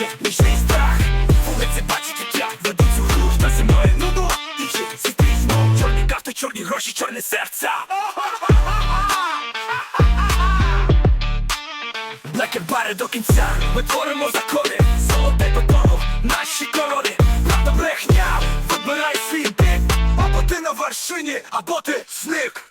Є нічний страх, вулиці бачить як ведуть цю гру Та зі мною нуду і є ці пізно Чорні карти, чорні гроші, чорне серця. Блекербари до кінця, ми творимо закони, золотий бетону, наші корони, правда брехня, вибирай свій бік, або ти на вершині, або ти зник.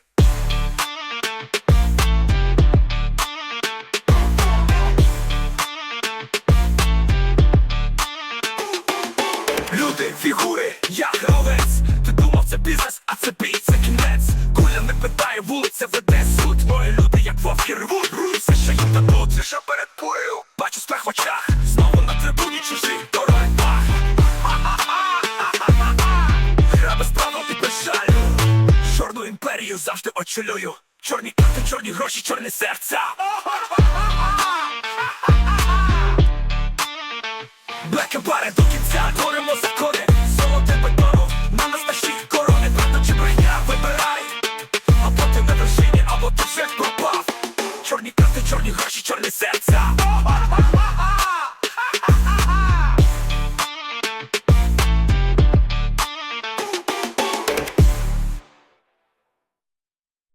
Люди, фігури, я гравець. Ти думав це бізнес, а це бій, це кінець. Куля не питає, вулиця веде суд. Мої люди, як вовки рвуть Все, що їм дадуть, що перед пурою Бачу страх в очах, знову на трибуні чужих дорог бах Гра без правил і без жалю Чорну імперію завжди очолюю. Чорні карти, чорні гроші, чорні серця Блеке бари до кінця горемо за кори Золоте пальто на нас наші корони. Правда чи брехня, вибирай. Або ти на вершині, або ти вже пропав. Чорні карти, чорні гроші, чорні серця